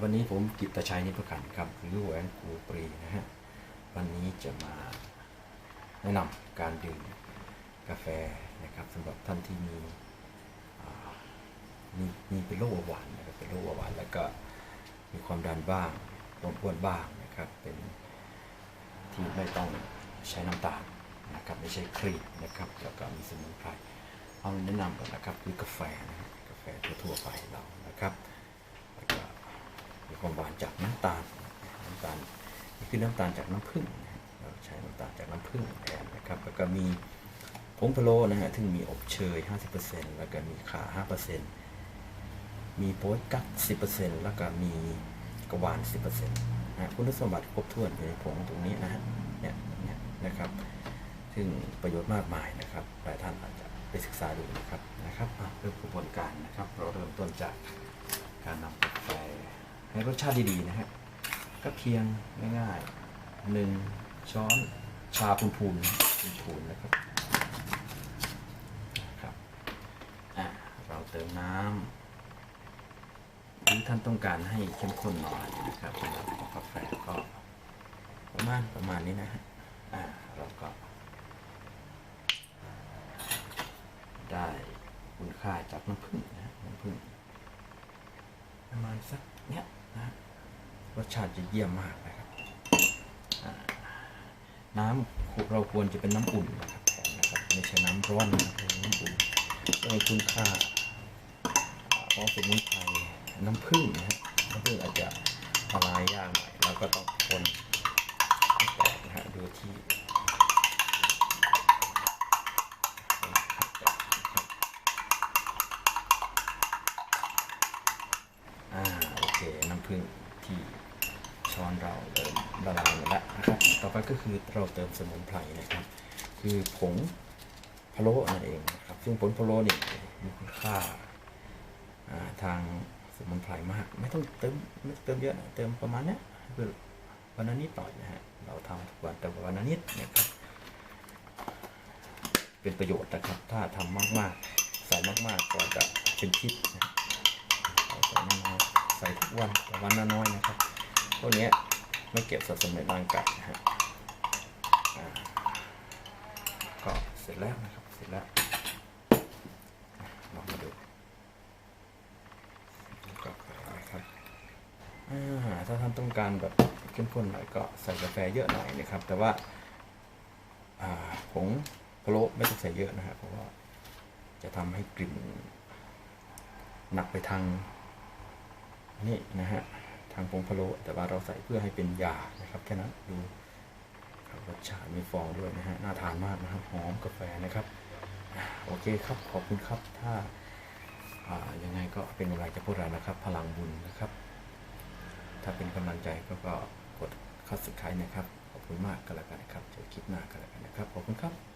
วันนี้ผมกิตตชัยนิพกันครับหรือแหวนครูปรีนะฮะวันนี้จะมาแนะนำการดื่มกาแฟนะครับสำหรับท่านที่มีมีมีเป็นโรคเบาหวานนะครับเป็นโรคเบาหวานแล้วก็มีความดันบ้างความอ้วนบ้างนะครับเป็นที่ไม่ต้องใช้น้ำตาลนะครับไม่ใช่ครีมนะครับแล้วก็มีสมุนไพรเอาแนะนำก่อนนะครับคือกาแฟนะกาแฟทั่วๆไปเรานะครับ ความหวานจากน้ำตาลน้ำตาลนี่คือน้ำตาลจากน้ำผึ้งเราใช้น้ำตาลจากน้ำผึ้งแทนนะครับ แล้วก็มีผงพะโล้นะฮะซึ่งมีอบเชย 50%แล้วก็มีขา 5%มีโป๊ยกั๊ก10%แล้วก็มีกระวาน 10%นะคุณสมบัติครบถ้วนอยู่ในผงตรงนี้นะฮะเนี่ยเนี่ยนะครับ ซึ่งประโยชน์มากมายนะครับหลายท่านอาจจะไปศึกษาดูนะครับนะครับเริ่มกระบวนการนะครับ เราเริ่มต้นจากการนำกาแฟ ให้รสชาติดีๆนะฮะก็เพียงง่ายๆหนึ่งช้อนชาพูนๆนพูนๆนะครับครับอะเราเติมน้ำหรือท่านต้องการให้เข้มข้นหน่อยนะครับสำหรับกาแฟก็ประมาณประมาณนี้นะฮะอะเราก็ ได้คุณค่าจากน้ำผึ้งนะฮะน้ำผึ้งประมาณสักเนี้ย นะรสชาติจะเยี่ยมมากนะครับน้ำเราควรจะเป็นน้ำอุ่นนะครับแทนนะครับไม่ใช่น้ำร้อนนะครับน้ำอุ่นเพื่อให้คุณค่าของสมุนไพรน้ำผึ้งนะฮะน้ำผึ้งอาจจะละลายยากหน่อยแล้วก็ต้องคนให้แตกนะฮะดูที่ คน้ำผึ้งที่ช้อนเราเริ่มละลายหมดแล้วนะครับ ต่อไปก็คือเราเติมสมุนไพรนะครับ คือผงพะโล้นั่นเองนะครับ ซึ่งผงพะโล้นี่มีคุณค่าทางสมุนไพรมาก ไม่ต้องเติมไม่ต้องเติมเยอะเติมประมาณนี้คือวันนิดหน่อยนะฮะเราทำทุกวันแต่วันนิดนะครับเป็นประโยชน์นะครับ ถ้าทำมากๆ ใส่มากๆก็จะเป็นพิษนะ ส่ทุกวันแต่วันน้อยนะครับพวกนี้ไม่เก็บสะสมในร่างกายนะฮะก็เสร็จแล้วนะครับเสร็จแล้วลองมาดูก็นะครับถ้าท่านต้องการแบบเข้มข้นหน่อยก็ใส่กาแฟเยอะหน่อยนะครับ แต่ว่าอ่าผงพะโล้ไม่ต้องใส่เยอะนะครับเพราะว่าจะทำให้กลิ่นหนักไปทาง นี่นะฮะทางผงพะโล้แต่ว่าเราใส่เพื่อให้เป็นยานะครับแค่นั้นดูรสชาติมีฟองด้วยนะฮะน่าทานมากนะครับหอมกาแฟนะครับโอเคครับขอบคุณครับถ้าอ่ายังไงก็เป็นกำลังใจพวกเรานะครับ พลังบุญนะครับ ถ้าเป็นกำลังใจก็ก็กดเข้าสุดท้ายนะครับ ขอบคุณมากกันแล้วกันนะครับเจอคลิปหน้ากันแล้วกันนะครับขอบคุณครับ